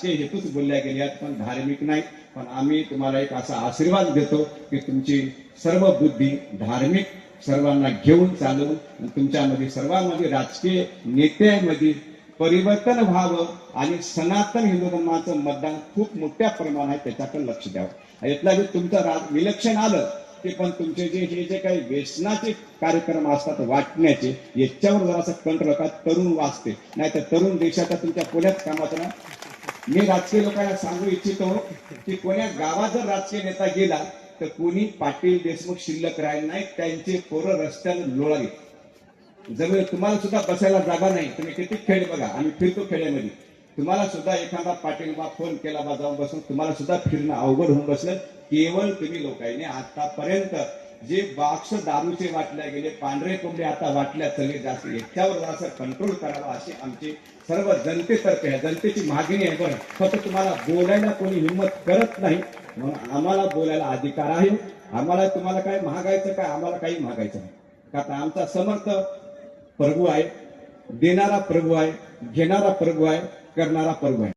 राजकीय हेतूच बोलल्या गेल्यात पण धार्मिक नाही. पण आम्ही तुम्हाला एक असा आशीर्वाद देतो की तुमची सर्व बुद्धी धार्मिक सर्वांना घेऊन चालवून तुमच्यामध्ये सर्वांमध्ये राजकीय नेत्यामध्ये परिवर्तन व्हावं आणि सनातन हिंदू धर्माचं मतदान खूप मोठ्या प्रमाणात त्याच्याकडे लक्ष द्यावं. यातला जे तुमचं राज विलक्षण आलं ते पण तुमचे जे हे जे काही व्यसनाचे कार्यक्रम असतात वाटण्याचे याच्यावर जरासं कंट्रोल का तरुण वाचते. नाही तर तरुण देशाचा तुमच्या पुण्यात कामाचा मी राजकीय लोकांना सांगू इच्छितो की कोण्या गावात जर राजकीय नेता गेला तर कोणी पाटील देशमुख शिल्लक राहिले नाही त्यांचे पोरं रस्त्यानं लोळाले जमीन तुम्हाला सुद्धा बसायला जागा नाही. तुम्ही किती खेळ बघा. आम्ही फिरतो खेड्यामध्ये. तुम्हाला सुद्धा एखादा पाटील बा फोन केला बा जाऊन बसून तुम्हाला सुद्धा फिरणं अवघड होऊन बसलं. केवळ तुम्ही लोकांनी आतापर्यंत जे बाक्स दारूचे वाटल्या गेले पांढरे कोंबडे आता वाटल्या चले जास्त याच्यावर जरासं कंट्रोल करावा अशी आमची सर्व जनतेतर्फे आहे. जनतेची मागणी आहे बरं. फक्त तुम्हाला बोलायला कोणी हिंमत करत नाही. म्हणून आम्हाला बोलायला अधिकार आहे. आम्हाला तुम्हाला काय महागायचं काय? आम्हाला काही महागायचं नाही. का आमचा समर्थ प्रभू आहे. देणारा प्रभू आहे घेणारा प्रभू आहे करणारा प्रभू आहे